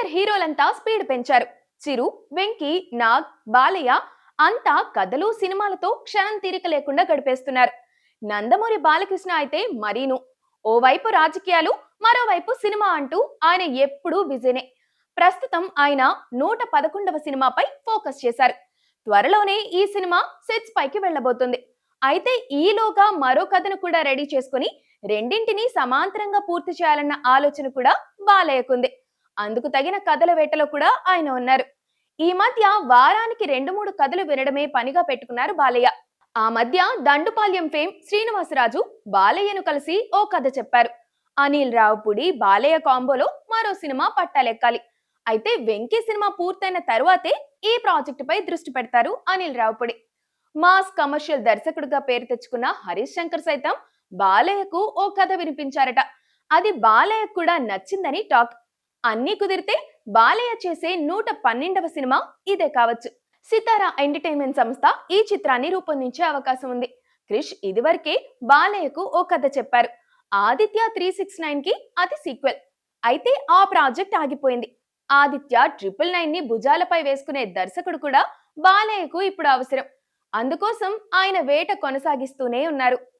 Senior హీరోలంతా speed పెంచారు. చిరు వెంకీ నాగ్ బాలయ్య అంతా కథలు సినిమాలతో క్షణం తీరిక లేకుండా గడిపేస్తున్నారు. నందమూరి బాలకృష్ణ అయితే మరీను. ఓవైపు రాజకీయాలు మరోవైపు సినిమా అంటూ ఆయన ఎప్పుడూ బిజీనే. ప్రస్తుతం ఆయన నూట పదకొండవ సినిమాపై ఫోకస్ చేశారు. త్వరలోనే ఈ సినిమా సెట్స్ పైకి వెళ్ళబోతుంది. అయితే ఈలోగా మరో కథను కూడా రెడీ చేసుకుని రెండింటిని సమాంతరంగా పూర్తి చేయాలన్న ఆలోచన కూడా బాలయ్యకుంది. అందుకు తగిన కథల వేటలో కూడా ఆయన ఉన్నారు. ఈ మధ్య వారానికి రెండు మూడు కథలు వినడమే పనిగా పెట్టుకున్నారు బాలయ్య. ఆ మధ్య దండుపాల్యం ఫేమ్ శ్రీనివాసరాజు బాలయ్యను కలిసి ఓ కథ చెప్పారు. అనిల్ రావుపుడి బాలయ్య కాంబోలో మరో సినిమా పట్టాలెక్కాలి. అయితే వెంకీ సినిమా పూర్తయిన తరువాతే ఈ ప్రాజెక్టుపై దృష్టి పెడతారు అనిల్ రావుపుడి. మాస్ కమర్షియల్ దర్శకుడిగా పేరు తెచ్చుకున్న హరీష్ శంకర్ సైతం బాలయ్యకు ఓ కథ వినిపించారట. అది బాలయ్యకు కూడా నచ్చిందని టాక్. అన్నీ కుదిరితే బాలయ్య చేసే నూట పన్నెండవ సినిమా ఇదే కావచ్చు. సితారా ఎంటర్టైన్మెంట్ సంస్థ ఈ చిత్రాన్ని రూపొందించే అవకాశం ఉంది. క్రిష్ ఇదివరకే బాలయ్యకు ఓ కథ చెప్పారు. ఆదిత్య త్రీ సిక్స్ నైన్కి అది సీక్వెల్. అయితే ఆ ప్రాజెక్ట్ ఆగిపోయింది. ఆదిత్య ట్రిపుల్ నైన్ని భుజాలపై వేసుకునే దర్శకుడు కూడా బాలయ్యకు ఇప్పుడు అవసరం. అందుకోసం ఆయన వేట కొనసాగిస్తూనే ఉన్నారు.